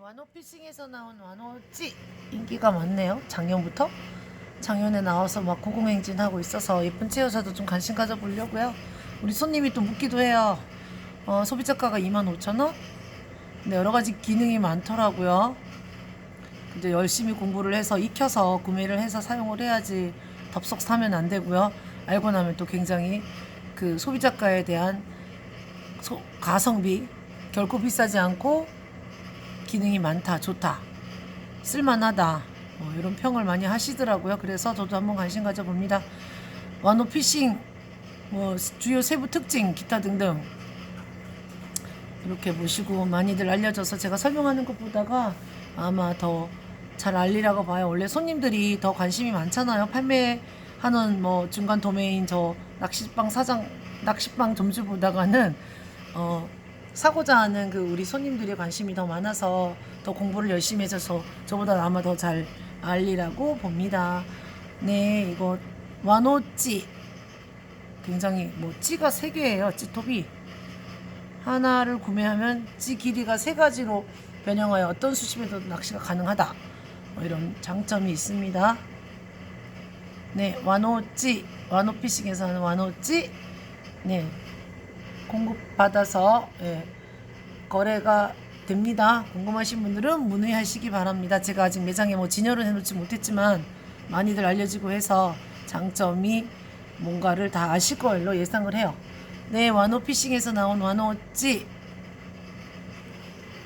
와노피싱에서 나온 와노찌 인기가 많네요. 작년부터 작년에 나와서 막 고공행진하고 있어서 예쁜 채여사도 좀 관심 가져보려고요. 우리 손님이 또 묻기도 해요. 어, 소비자가가 25,000원? 근데 여러 가지 기능이 많더라고요. 근데 열심히 공부를 해서 익혀서 구매를 해서 사용을 해야지 덥석 사면 안 되고요. 알고 나면 또 굉장히 그 소비자가에 대한 소- 가성비 결코 비싸지 않고 기능이 많다, 좋다, 쓸만하다 뭐 이런 평을 많이 하시더라고요. 그래서 저도 한번 관심 가져봅니다. 와노 피싱 뭐 주요 세부 특징 기타 등등 이렇게 보시고 많이들 알려져서 제가 설명하는 것보다가 아마 더 잘 알리라고 봐요. 원래 손님들이 더 관심이 많잖아요. 판매하는 뭐 중간 도메인 저 낚시방 사장 낚시방 점주 보다가는 어 사고자 하는 그 우리 손님들의 관심이 더 많아서 더 공부를 열심히 해서 저보다 아마 더 잘 알리라고 봅니다. 네, 이거 와노찌 굉장히 뭐 찌가 세 개예요. 찌톱이 하나를 구매하면 찌 길이가 세 가지로 변형하여 어떤 수심에도 낚시가 가능하다. 뭐 이런 장점이 있습니다. 네, 와노찌 와노피싱에서 하는 와노찌 네 공급받아서 예, 거래가 됩니다. 궁금하신 분들은 문의하시기 바랍니다. 제가 아직 매장에 뭐 진열을 해놓지 못했지만 많이들 알려지고 해서 장점이 뭔가를 다 아실 걸로 예상을 해요. 네, 와노피싱에서 나온 와노찌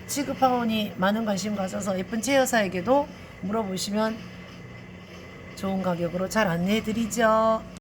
취급하오니 많은 관심 가져서 예쁜 채 여사에게도 물어보시면 좋은 가격으로 잘 안내해드리죠.